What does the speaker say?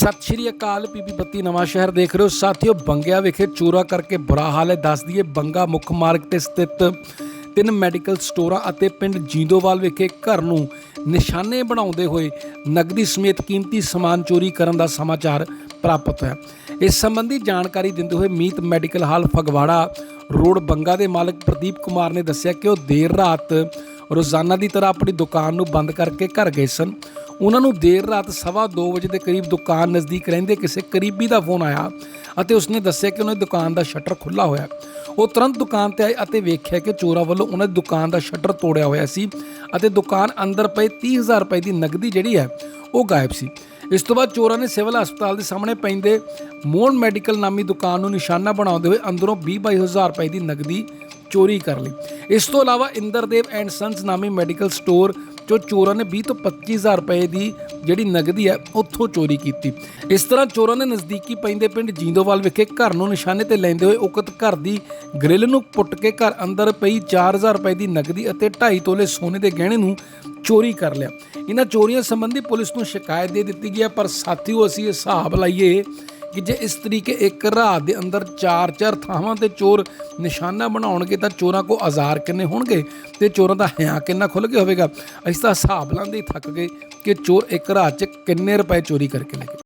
ਸਤਿ ਸ਼੍ਰੀ ਅਕਾਲ ਪੀਪੀ ਬੱਤੀ, ਨਵਾਂ ਸ਼ਹਿਰ ਦੇਖ ਰਹੇ ਹੋ। ਸਾਥੀਓ, ਬੰਗਿਆ ਵਿਖੇ ਚੋਰਾ ਕਰਕੇ ਬੁਰਾ ਹਾਲ ਹੈ। ਦੱਸ ਦਈਏ, ਬੰਗਾ ਮੁੱਖ ਮਾਰਗ ਤੇ ਸਥਿਤ ਤਿੰਨ ਮੈਡੀਕਲ ਸਟੋਰਾਂ ਅਤੇ ਪਿੰਡ ਜੀਂਦੋਵਾਲ ਵਿਖੇ ਘਰ ਨੂੰ ਨਿਸ਼ਾਨੇ ਬਣਾਉਂਦੇ ਹੋਏ ਨਗਦੀ ਸਮੇਤ ਕੀਮਤੀ ਸਮਾਨ ਚੋਰੀ ਕਰਨ ਦਾ ਸਮਾਚਾਰ ਪ੍ਰਾਪਤ ਹੈ। ਇਸ ਸੰਬੰਧੀ ਜਾਣਕਾਰੀ ਦਿੰਦੇ ਹੋਏ Meet medical hall Phagwara road Banga ਦੇ ਮਾਲਕ ਪ੍ਰਦੀਪ ਕੁਮਾਰ ਨੇ ਦੱਸਿਆ ਕਿ ਉਹ ਦੇਰ ਰਾਤ ਰੋਜ਼ਾਨਾ ਦੀ ਤਰ੍ਹਾਂ ਆਪਣੀ ਦੁਕਾਨ ਨੂੰ ਬੰਦ ਕਰਕੇ ਘਰ ਗਏ ਸਨ। ਉਹਨਾਂ ਨੂੰ ਦੇਰ ਰਾਤ ਸਵਾ ਦੋ ਵਜੇ ਦੇ ਕਰੀਬ ਦੁਕਾਨ ਨਜ਼ਦੀਕ ਰਹਿੰਦੇ ਕਿਸੇ ਕਰੀਬੀ ਦਾ ਫੋਨ ਆਇਆ ਅਤੇ ਉਸਨੇ ਦੱਸਿਆ ਕਿ ਉਹਨਾਂ ਦੀ ਦੁਕਾਨ ਦਾ ਸ਼ਟਰ ਖੁੱਲਾ ਹੋਇਆ। ਉਹ ਤੁਰੰਤ ਦੁਕਾਨ ਤੇ ਆਏ ਅਤੇ ਵੇਖਿਆ ਕਿ ਚੋਰਾਂ ਵੱਲੋਂ ਉਹਨਾਂ ਦੀ ਦੁਕਾਨ ਦਾ ਸ਼ਟਰ ਤੋੜਿਆ ਹੋਇਆ ਸੀ ਅਤੇ ਦੁਕਾਨ ਅੰਦਰ ਪਈ 30000 ਰੁਪਏ ਦੀ ਨਗਦੀ ਜਿਹੜੀ ਹੈ, ਉਹ ਗਾਇਬ ਸੀ। ਇਸ ਤੋਂ ਬਾਅਦ ਚੋਰਾਂ ਨੇ ਸਿਵਲ ਹਸਪਤਾਲ ਦੇ ਸਾਹਮਣੇ ਪੈਂਦੇ ਮੋਹਨ ਮੈਡੀਕਲ ਨਾਮੀ ਦੁਕਾਨ ਨੂੰ ਨਿਸ਼ਾਨਾ ਬਣਾਉਂਦੇ ਹੋਏ ਅੰਦਰੋਂ 20-22000 ਰੁਪਏ ਦੀ ਨਗਦੀ ਚੋਰੀ ਕਰ ਲਈ। ਇਸ ਤੋਂ ਇਲਾਵਾ ਇੰਦਰਦੇਵ ਐਂਡ ਸੰਸ ਨਾਮੀ ਮੈਡੀਕਲ ਸਟੋਰ ਜੋ ਚੋਰਾਂ ਨੇ 20 ਤੋਂ 25000 ਰੁਪਏ ਦੀ ਜਿਹੜੀ ਨਗਦੀ ਹੈ, ਉੱਥੋਂ ਚੋਰੀ ਕੀਤੀ। ਇਸ ਤਰ੍ਹਾਂ ਚੋਰਾਂ ਨੇ ਨਜ਼ਦੀਕੀ ਪੈਂਦੇ ਪਿੰਡ ਜੀਂਦੋਵਾਲ ਵਿਖੇ ਘਰ ਨੂੰ ਨਿਸ਼ਾਨੇ ਤੇ ਲੈਂਦੇ ਹੋਏ ਉਕਤ ਘਰ ਦੀ ਗ੍ਰਿਲ ਨੂੰ ਪੁੱਟ ਕੇ ਘਰ ਅੰਦਰ ਪਈ 4000 ਰੁਪਏ ਦੀ ਨਗਦੀ ਅਤੇ 2.5 ਤੋਲੇ ਸੋਨੇ ਦੇ ਗਹਿਣੇ ਨੂੰ ਚੋਰੀ ਕਰ ਲਿਆ। ਇਹਨਾਂ ਚੋਰੀਆਂ ਸੰਬੰਧੀ ਪੁਲਿਸ ਨੂੰ ਸ਼ਿਕਾਇਤ ਦੇ ਦਿੱਤੀ ਗਈ ਹੈ, ਪਰ ਸਾਥੀਓ ਅਸੀਂ ਹਿਸਾਬ ਲਾਈਏ ਕਿ ਜੇ ਇਸ ਤਰੀਕੇ ਇੱਕ ਰਾਤ ਦੇ ਅੰਦਰ ਚਾਰ ਚਾਰ ਥਾਵਾਂ ਤੇ ਚੋਰ ਨਿਸ਼ਾਨਾ ਬਣਾਉਣਗੇ ਤਾਂ ਚੋਰਾਂ ਕੋ ਆਜ਼ਾਰ ਕਿੰਨੇ ਹੋਣਗੇ ਤੇ ਚੋਰਾਂ ਦਾ ਹਿਆ ਕਿੰਨਾ ਖੁੱਲ ਗਿਆ ਹੋਵੇਗਾ? ਅਸੀਂ ਤਾਂ ਹਿਸਾਬ ਲਾਉਂਦੇ ਹੀ ਥੱਕ ਗਏ ਕਿ ਚੋਰ ਇੱਕ ਰਾਤ 'ਚ ਕਿੰਨੇ ਰੁਪਏ ਚੋਰੀ ਕਰਕੇ ਲੈ ਗਏ।